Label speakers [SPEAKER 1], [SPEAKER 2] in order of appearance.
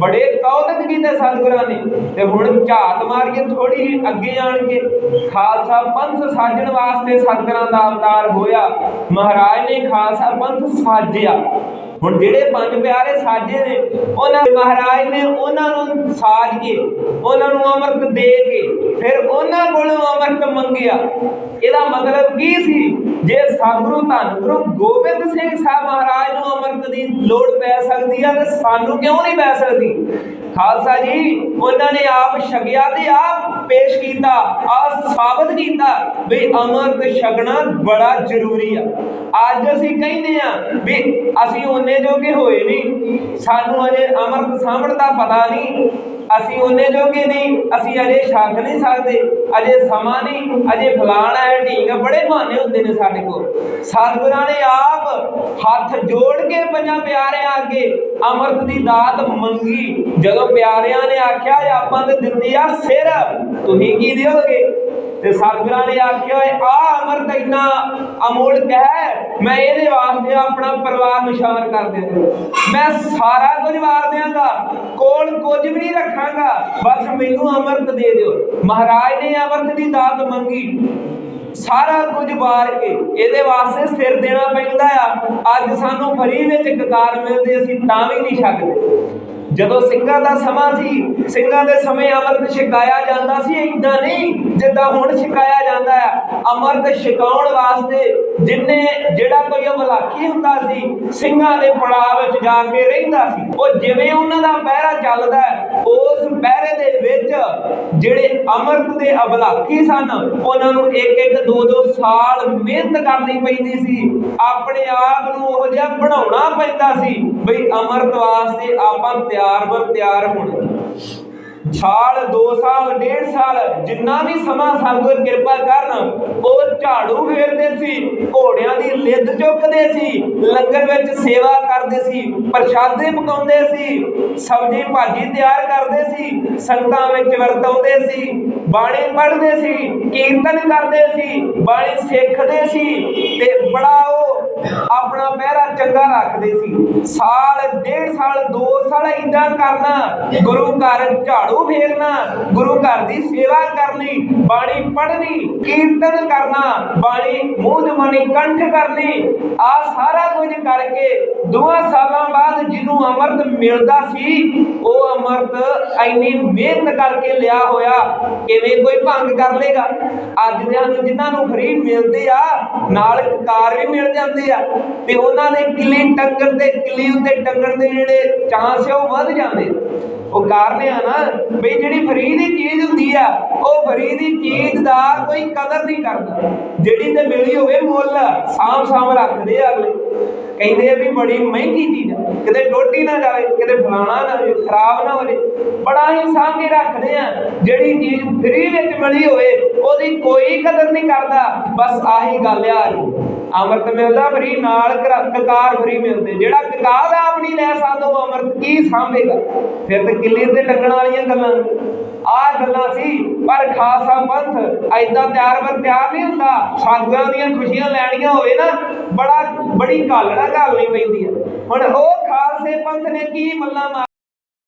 [SPEAKER 1] ਬੜੇ ਕੌਤਕ ਕੀਤੇ ਸਤਿਗੁਰਾਂ ਨੇ ਤੇ ਹੁਣ ਝਾਤ ਮਾਰੀਏ ਥੋੜੀ ਜਿਹੀ ਅੱਗੇ ਆਣ ਕੇ ਖਾਲਸਾ ਪੰਥ ਸਾਜਣ ਵਾਸਤੇ ਸਤਿਗੁਰਾਂ ਦਾ ਅਵਤਾਰ ਹੋਇਆ। ਮਹਾਰਾਜ ਨੇ ਖਾਲਸਾ ਪੰਥ ਸਾਜਿਆ। ਹੁਣ ਜਿਹੜੇ ਪੰਜ ਪਿਆਰੇ ਸਾਜੇ ਨੇ, ਉਹਨਾਂ ਮਹਾਰਾਜ ਨੇ ਉਹਨਾਂ ਨੂੰ ਸਾਜ ਕੇ, ਉਹਨਾਂ ਨੂੰ ਅੰਮ੍ਰਿਤ ਦੇ ਕੇ ਫਿਰ ਉਹਨਾਂ ਕੋਲੋਂ ਅੰਮ੍ਰਿਤ ਮੰਗਿਆ। ਇਹਦਾ ਮਤਲਬ ਕੀ ਸੀ? ਜੇ ਸਤਿਗੁਰੂ ਧੰਨ ਗੁਰੂ ਗੋਬਿੰਦ ਸਿੰਘ ਸਾਹਿਬ ਮਹਾਰਾਜ ਨੂੰ ਅੰਮ੍ਰਿਤ ਦੀ ਲੋੜ ਪੈ ਸਕਦੀ ਆ, ਤੇ ਸਾਨੂੰ ਕਿਉਂ ਨਹੀਂ ਪੈ ਸਕਦੀ? ਖਾਲਸਾ ਜੀ, ਉਹਨਾਂ ਨੇ ਆਪ ਛਕਿਆ ਤੇ ਆਪ ਪੇਸ਼ ਕੀਤਾ ਆ ਸਾਬਤ ਕੀਤਾ ਵੀ ਅੰਮ੍ਰਿਤ ਛਕਣਾ ਬੜਾ ਜ਼ਰੂਰੀ ਆ। ਅੱਜ ਅਸੀਂ ਕਹਿੰਦੇ ਆ ਵੀ ਅਸੀਂ ਉਹਨੇ ਜੋਗੇ ਹੋਏ ਨਹੀਂ। ਸਾਨੂੰ ਅਜੇ ਅੰਮ੍ਰਿਤ ਸਾਂਭਣ ਦਾ ਪਤਾ ਨਹੀਂ। ਅਸੀਂ ਉਹਨੇ ਜੋਗੇ ਨਹੀਂ, ਅਸੀਂ ਅਜੇ ਛਕ ਨਹੀਂ ਸਕਦੇ, ਅਜੇ ਸਮਾਂ ਨਹੀਂ, ਅਜੇ ਫਲਾਣਾ ਹੈ ਢੀਂਗ ਬੜੇ ਬਹਾਨੇ ਹੁੰਦੇ ਨੇ ਸਾਡੇ ਕੋਲ। ਸਤਿਗੁਰਾਂ ਨੇ ਆਪ ਹੱਥ ਜੋੜ ਕੇ ਪੰਜਾਂ ਪਿਆਰਿਆਂ ਅੱਗੇ ਅੰਮ੍ਰਿਤ ਦੀ ਦਾਤ ਮੰਗੀ। ਜਦੋਂ ਪਿਆਰਿਆਂ ਨੇ ਆਖਿਆ ਆਪਾਂ ਤੇ ਦਿੱਤੀ ਆ ਸਿਰ, ਤੁਸੀਂ ਕੀ ਦਿਓਗੇ? ਤੇ ਸਤਿਗੁਰਾਂ ਨੇ ਆਖਿਆ ਓਏ ਆ ਅਮਰਤ, ਇੰਨਾ ਅਮੋਲਕ ਹੈ ਮੈਂ ਇਹਦੇ ਵਾਸਤੇ ਆਪਣਾ ਪਰਿਵਾਰ ਨਿਸ਼ਾਨ ਕਰ ਦਿੰਦਾ। ਮੈਂ ਸਾਰਾ ਕੁਝ ਵਾਰ ਕੋਲ ਕੁਝ ਵੀ ਨਹੀਂ ਰੱਖਾਂਗਾ। ਬਸ ਮੈਨੂੰ ਅਮਰਤ ਦੇ ਦਿਓ। ਮਹਾਰਾਜ ਨੇ ਅਮਰਤ ਦੀ ਦਾਤ ਮੰਗੀ। ਸਾਰਾ ਕੁਝ ਵਾਰ ਕੇ। ਇਹਦੇ ਵਾਸਤੇ ਸਿਰ ਦੇਣਾ ਪੈਂਦਾ ਆ। ਅੱਜ ਸਾਨੂੰ ਫਰੀ ਵਿੱਚ ਕਕਾਰ ਮਿਲਦੇ ਅਸੀਂ ਤਾਂ ਵੀ ਨਹੀਂ ਛਕਦੇ। ਜਦੋਂ ਸਿੰਘਾਂ ਦਾ ਸਮਾਂ ਸੀ, ਸਿੰਘਾਂ ਦੇ ਸਮੇਂ ਅੰਮ੍ਰਿਤ ਛਕਾਇਆ ਜਾਂਦਾ ਸੀ ਇਦਾਂ ਨਹੀਂ ਜਿੱਦਾਂ ਹੁਣ ਛਕਾਇਆ ਜਾਂਦਾ ਆ। ਅੰਮ੍ਰਿਤ ਛਕਾਉਣ ਵਾਸਤੇ ਜਿੰਨੇ ਜਿਹੜਾ ਕੋਈ ਮਲਾਖੀ ਹੁੰਦਾ ਸੀ, ਸਿੰਘਾਂ ਦੇ ਪੜਾਅ ਵਿੱਚ ਜਾ ਕੇ ਰਹਿੰਦਾ ਸੀ, ਉਹ ਜਿਵੇਂ ਉਹਨਾਂ ਦਾ ਪਹਿਰਾ ਚੱਲਦਾ ਉਸ ਪਹਿਰੇ ਦੇ ਵਿੱਚ ਜਿਹੜੇ ਅੰਮ੍ਰਿਤ ਦੇ ਅਬਲਾਕੀ ਸਨ, ਉਹਨਾਂ ਨੂੰ ਇੱਕ ਇੱਕ ਦੋ ਦੋ ਸਾਲ ਮਿਹਨਤ ਕਰਨੀ ਪੈਂਦੀ ਸੀ, ਆਪਣੇ ਆਪ ਨੂੰ ਉਹ ਜਿਹਾ ਬਣਾਉਣਾ ਪੈਂਦਾ ਸੀ, ਬਈ ਅੰਮ੍ਰਿਤ ਵਾਸਤੇ ਆਪਾਂ ਤਿਆਰ ਬਰ ਤਿਆਰ ਹੋਣਾ। ਸਾਲ 2 ਸਾਲ 1.5 ਸਾਲ, ਜਿੰਨਾ ਵੀ ਸਮਾਂ ਸਤਿਗੁਰ ਕਿਰਪਾ ਕਰਨ, ਉਹ ਝਾੜੂ ਫੇਰਦੇ ਸੀ, ਘੋੜਿਆਂ ਦੀ ਲਿੱਦ ਚੁੱਕਦੇ ਸੀ, ਲੰਗਰ ਵਿੱਚ ਸੇਵਾ ਕਰਦੇ ਸੀ, ਪ੍ਰਸ਼ਾਦੇ ਪਕਾਉਂਦੇ ਸੀ, ਸਬਜ਼ੀ ਭਾਜੀ ਤਿਆਰ ਕਰਦੇ ਸੀ, ਸੰਗਤਾਂ ਵਿੱਚ ਵਰਤਾਉਂਦੇ ਸੀ, ਬਾਣੀ ਪੜ੍ਹਦੇ ਸੀ, ਕੀਰਤਨ ਕਰਦੇ ਸੀ, ਬਾਣੀ ਸਿੱਖਦੇ ਸੀ, ਤੇ ਬੜਾ ਉਹ ਆਪਣਾ ਪਹਿਰਾ ਚੰਗਾ ਰੱਖਦੇ ਸੀ। ਸਾਲ, ਡੇਢ ਸਾਲ 2 ਸਾਲ ਇਦਾਂ ਕਰਨਾ, ਗੁਰੂ ਘਰ ਝਾੜੂ ਫੇਰਨਾ, ਗੁਰੂ ਘਰ ਦੀ ਸੇਵਾ ਕਰਨੀ, ਬਾਣੀ ਪੜ੍ਹਨੀ, ਕੀਰਤਨ ਕਰਨਾ, ਬਾਣੀ ਮੂੰਹ ਜਮਾਨੀ ਕੰਠ ਕਰਨੀ ਆ ਸਾਰਾ ਕੁਝ ਕਰਕੇ ਦੋਆਂ ਅਮਰਤ ਮਿਲਦਾ ਸੀ, ਉਹ ਅਮਰਤ ਇੰਨੀ ਮਿਹਨਤ ਕਰਕੇ ਲਿਆ ਹੋਇਆ, ਕਿਵੇਂ ਕੋਈ ਭੰਗ ਕਰ ਲੇਗਾ? ਅੱਜ ਦੇ ਸਾਨੂੰ ਜਿਨ੍ਹਾਂ ਨੂੰ ਫਰੀ ਮਿਲਦੇ ਆ, ਨਾਲ ਕਾਰ ਵੀ ਮਿਲ ਜਾਂਦੇ ਆ। ਤੇ ਉਹਨਾਂ ਦੇ ਕਿਲੇ ਟੰਗਣ ਦੇ, ਕਿਲੇ ਉੱਤੇ ਟੰਗਣ ਦੇ ਜਿਹੜੇ ਚਾਂਸ ਉਹ ਵੱਧ ਜਾਂਦੇ। ਉਹ ਕਾਰਨ ਆ ਨਾ, ਵੀ ਜਿਹੜੀ ਫਰੀ ਦੀ ਚੀਜ਼ ਹੁੰਦੀ ਆ? ਉਹ ਫਰੀ ਦੀ ਚੀਜ਼ ਦਾ ਕੋਈ ਕਦਰ ਨਹੀਂ ਕਰਦਾ। ਜਿਹੜੀ ਤੇ ਮਿਲੀ ਹੋਵੇ ਮੁੱਲ ਸਾਂਭ ਸਾਂਭ ਰੱਖਦੇ ਆ ਅਗਲੇ। ਕਹਿੰਦੇ ਆ ਵੀ ਬੜੀ ਮਹਿੰਗੀ ਚੀਜ਼ ਆ। ਕਿਤੇ ਟੋਟੀ ਨਾ ਜਾਵੇ, ਕਿਤੇ ਫਲਾਣਾ ਨਾ ਹੋਵੇ, ਖਰਾਬ ਨਾ ਹੋਵੇ। ਬੜਾ ਹੀ ਸਾਂਭ ਕੇ ਰੱਖਦੇ ਆ। ਜਿਹੜੀ ਚੀਜ਼ ਫਰੀ ਵਿੱਚ ਮਿਲੀ ਹੋਵੇ, ਉਹਦੀ ਕੋਈ ਕਦਰ ਨਹੀਂ ਕਰਦਾ। ਬਸ ਆਹੀ ਗੱਲ ਆ। ਅੰਮ੍ਰਿਤ ਮਿਲਦਾ ਫਰੀ, ਨਾਲ ਕਕਾਰ ਫਰੀ ਮਿਲਦੇ। ਜਿਹੜਾ ਕਕਾਰ ਆਪ ਨਹੀਂ ਲੈ ਸਕਦਾ, ਉਹ ਅੰਮ੍ਰਿਤ ਕੀ ਸਾਂਭੇਗਾ? ਫਿਰ ਤੇ ਕਿੱਲੇ ਤੇ ਲੱਗਣ ਵਾਲੀਆਂ ਗੱਲਾਂ ਆਹ ਗੱਲਾਂ ਸੀ, ਪਰ ਖਾਲਸਾ ਪੰਥ ਐਦਾਂ ਤਿਆਰ ਵਰ ਤਿਆਰ ਨਹੀਂ ਹੁੰਦਾ। ਸਾਧੂਆਂ ਦੀਆਂ ਖੁਸ਼ੀਆਂ ਲੈਣੀਆਂ ਹੋਵੇ ਨਾ, ਬੜਾ ਬੜੀ ਘਾਲਣਾ ਘਾਲਣੀ ਪੈਂਦੀ ਹੈ। ਹੁਣ ਉਹ ਖਾਲਸੇ ਪੰਥ ਨੇ ਕੀ ਮੱਲਾਂ ਮਾਰ